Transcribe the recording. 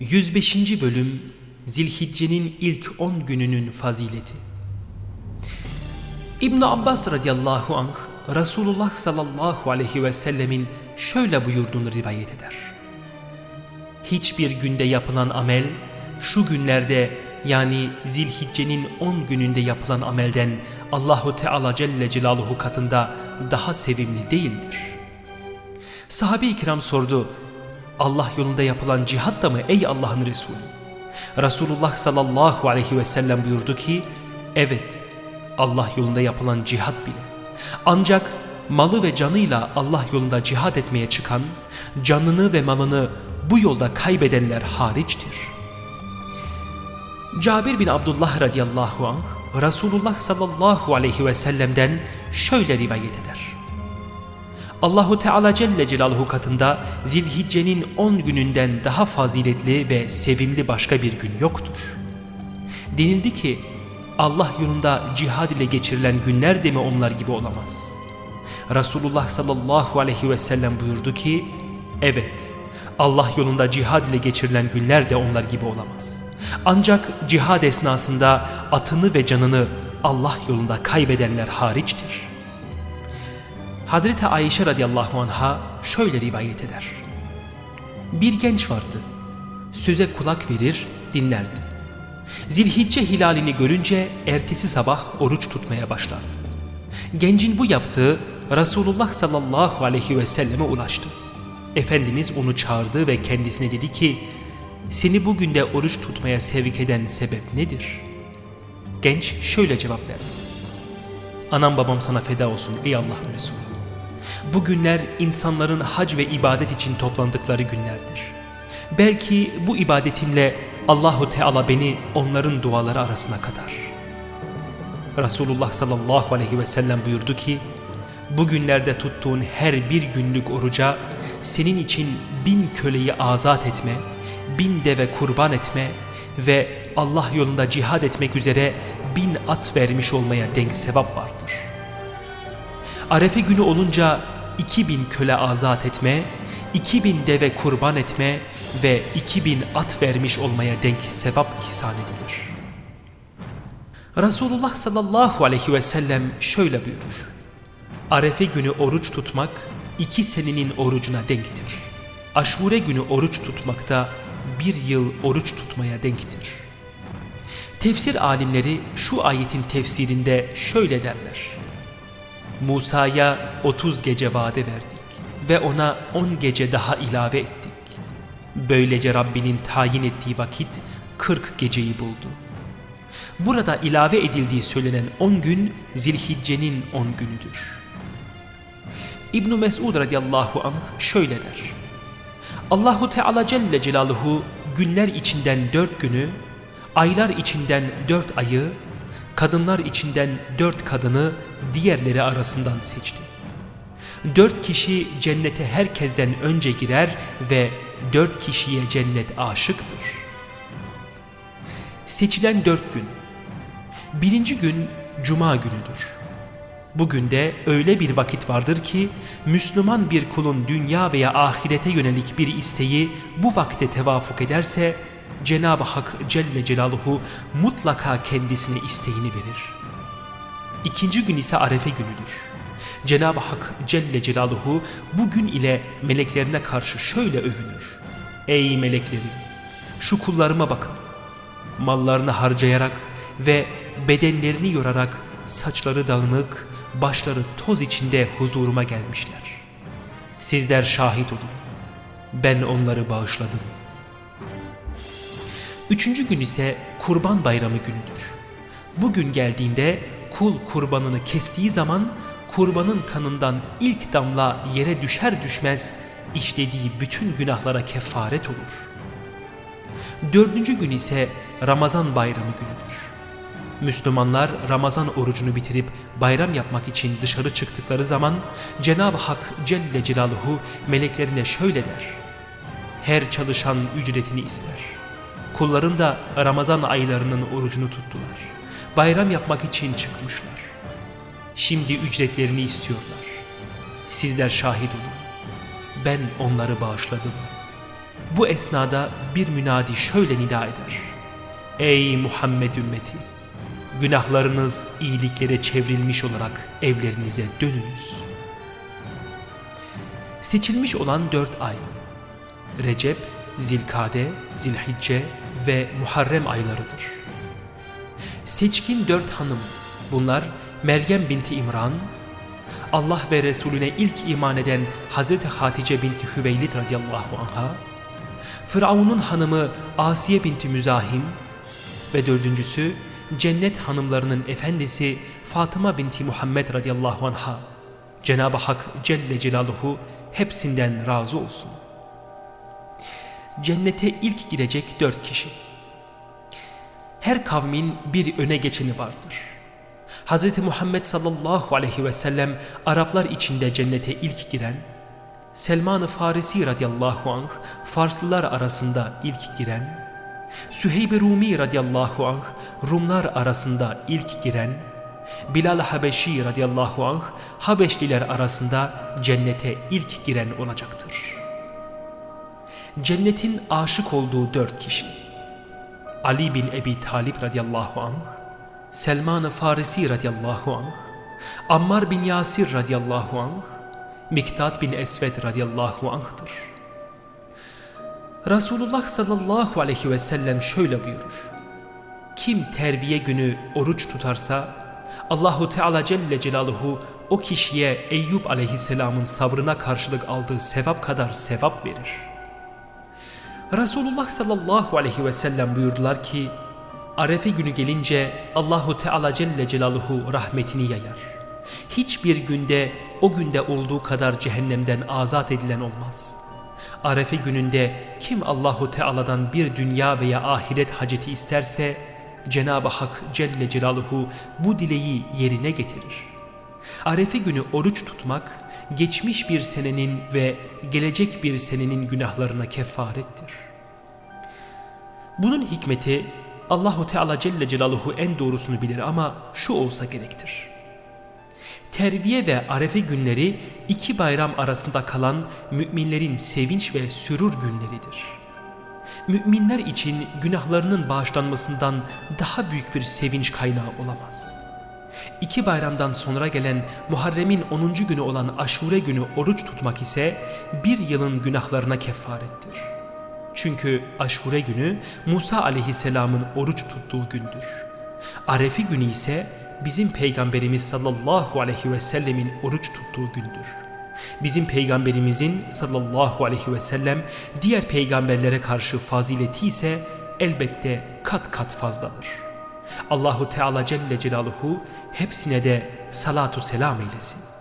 105. Bölüm Zilhicce'nin ilk 10 gününün fazileti ibn Abbas radıyallahu anh Resulullah sallallahu aleyhi ve sellemin şöyle buyurduğunu rivayet eder. Hiçbir günde yapılan amel şu günlerde yani Zilhicce'nin 10 gününde yapılan amelden Allahu Teala Celle Celaluhu katında daha sevimli değildir. Sahabe-i kiram sordu, Allah yolunda yapılan cihat da mı ey Allah'ın Resulü? Resulullah sallallahu aleyhi ve sellem buyurdu ki, evet Allah yolunda yapılan cihat bile. Ancak malı ve canıyla Allah yolunda cihat etmeye çıkan, canını ve malını bu yolda kaybedenler hariçtir. Cabir bin Abdullah radıyallahu anh, Resulullah sallallahu aleyhi ve sellem'den şöyle rivayet eder. Allahu Teala Celle Celaluhu katında Zilhicce'nin 10 gününden daha faziletli ve sevimli başka bir gün yoktur. Denildi ki Allah yolunda cihad ile geçirilen günler de mi onlar gibi olamaz? Resulullah sallallahu aleyhi ve sellem buyurdu ki evet Allah yolunda cihad ile geçirilen günler de onlar gibi olamaz. Ancak cihad esnasında atını ve canını Allah yolunda kaybedenler hariçtir.'' Hazreti Ayşe radıyallahu anha şöyle rivayet eder. Bir genç vardı. Söze kulak verir, dinlerdi. Zilhicce hilalini görünce ertesi sabah oruç tutmaya başlardı. Gencin bu yaptığı Resulullah sallallahu aleyhi ve selleme ulaştı. Efendimiz onu çağırdı ve kendisine dedi ki, seni bugün de oruç tutmaya sevk eden sebep nedir? Genç şöyle cevap verdi. Anam babam sana feda olsun ey Allah'ın Resulü. Bu günler insanların hac ve ibadet için toplandıkları günlerdir. Belki bu ibadetimle Allahu Teala beni onların duaları arasına katar. Resulullah sallallahu aleyhi ve sellem buyurdu ki, bu günlerde tuttuğun her bir günlük oruca senin için bin köleyi azat etme, bin deve kurban etme ve Allah yolunda cihad etmek üzere bin at vermiş olmaya denk sevap vardır. Arefe günü olunca 2000 köle azat etme, 2000 deve kurban etme ve 2000 at vermiş olmaya denk sevap ihsan edilir. Resulullah sallallahu aleyhi ve sellem şöyle buyurur. Arefe günü oruç tutmak iki senenin orucuna denktir. Aşure günü oruç tutmak da bir yıl oruç tutmaya denktir. Tefsir alimleri şu ayetin tefsirinde şöyle derler. Musa'ya 30 gece vade verdik ve ona 10 gece daha ilave ettik. Böylece Rabbinin tayin ettiği vakit 40 geceyi buldu. Burada ilave edildiği söylenen 10 gün Zilhicce'nin 10 günüdür. İbn Mesud radıyallahu anh şöyle der. Allahu Teala Celle Celaluhu günler içinden dört günü, aylar içinden dört ayı, kadınlar içinden dört kadını diğerleri arasından seçti. Dört kişi cennete herkesten önce girer ve dört kişiye cennet aşıktır. Seçilen dört gün. Birinci gün Cuma günüdür. Bugün de öyle bir vakit vardır ki Müslüman bir kulun dünya veya ahirete yönelik bir isteği bu vakte tevafuk ederse Cenab-ı Hak Celle Celaluhu mutlaka kendisine isteğini verir. İkinci gün ise Arefe günüdür. Cenab-ı Hak Celle Celaluhu bugün ile meleklerine karşı şöyle övünür. Ey meleklerim! Şu kullarıma bakın. Mallarını harcayarak ve bedenlerini yorarak saçları dağınık, başları toz içinde huzuruma gelmişler. Sizler şahit olun. Ben onları bağışladım. Üçüncü gün ise kurban bayramı günüdür. Bugün geldiğinde kul kurbanını kestiği zaman kurbanın kanından ilk damla yere düşer düşmez işlediği bütün günahlara kefaret olur. Dördüncü gün ise Ramazan bayramı günüdür. Müslümanlar Ramazan orucunu bitirip bayram yapmak için dışarı çıktıkları zaman Cenab-ı Hak Celle Celaluhu meleklerine şöyle der. Her çalışan ücretini ister. Kulların da Ramazan aylarının orucunu tuttular. Bayram yapmak için çıkmışlar. Şimdi ücretlerini istiyorlar. Sizler şahit olun. Ben onları bağışladım. Bu esnada bir münadi şöyle nida eder. Ey Muhammed ümmeti! Günahlarınız iyiliklere çevrilmiş olarak evlerinize dönünüz. Seçilmiş olan dört ay. Recep, Zilkade, Zilhicce ve Muharrem aylarıdır. Seçkin dört hanım, bunlar Meryem binti İmran, Allah ve Resulüne ilk iman eden Hazreti Hatice binti Hüveylid radıyallahu anha, Firavun'un hanımı Asiye binti Müzahim ve dördüncüsü cennet hanımlarının efendisi Fatıma binti Muhammed radıyallahu anha. Cenab-ı Hak Celle Celaluhu hepsinden razı olsun. Cennete ilk girecek dört kişi. Her kavmin bir öne geçeni vardır. Hz. Muhammed sallallahu aleyhi ve sellem Araplar içinde cennete ilk giren, Selman-ı Farisi radıyallahu anh Farslılar arasında ilk giren, Süheyb-i Rumi radıyallahu anh Rumlar arasında ilk giren, Bilal Habeşi radıyallahu anh Habeşliler arasında cennete ilk giren olacaktır. Cennetin aşık olduğu dört kişi. Ali bin Ebi Talip radıyallahu anh, Selman-ı Farisi radıyallahu anh, Ammar bin Yasir radıyallahu anh, Miktat bin Esved radıyallahu anh'tır. Resulullah sallallahu aleyhi ve sellem şöyle buyurur. Kim terviye günü oruç tutarsa Allahu Teala Celle Celaluhu o kişiye Eyüp aleyhisselamın sabrına karşılık aldığı sevap kadar sevap verir. Resulullah sallallahu aleyhi ve sellem buyurdular ki Arefe günü gelince Allahu Teala Celle Celaluhu rahmetini yayar. Hiçbir günde o günde olduğu kadar cehennemden azat edilen olmaz. Arefe gününde kim Allahu Teala'dan bir dünya veya ahiret haceti isterse Cenab-ı Hak Celle Celaluhu bu dileği yerine getirir. Arefe günü oruç tutmak geçmiş bir senenin ve gelecek bir senenin günahlarına kefarettir. Bunun hikmeti Allahu Teala Celle Celaluhu en doğrusunu bilir ama şu olsa gerektir. Terviye ve Arefe günleri iki bayram arasında kalan müminlerin sevinç ve sürur günleridir. Müminler için günahlarının bağışlanmasından daha büyük bir sevinç kaynağı olamaz. İki bayramdan sonra gelen Muharrem'in 10. günü olan Aşure günü oruç tutmak ise bir yılın günahlarına kefarettir. Çünkü Aşure günü Musa aleyhisselamın oruç tuttuğu gündür. Arefe günü ise bizim peygamberimiz sallallahu aleyhi ve sellemin oruç tuttuğu gündür. Bizim peygamberimizin sallallahu aleyhi ve sellem diğer peygamberlere karşı fazileti ise elbette kat kat fazladır. Allahu Teala Celle Celaluhu hepsine de salatu selam eylesin.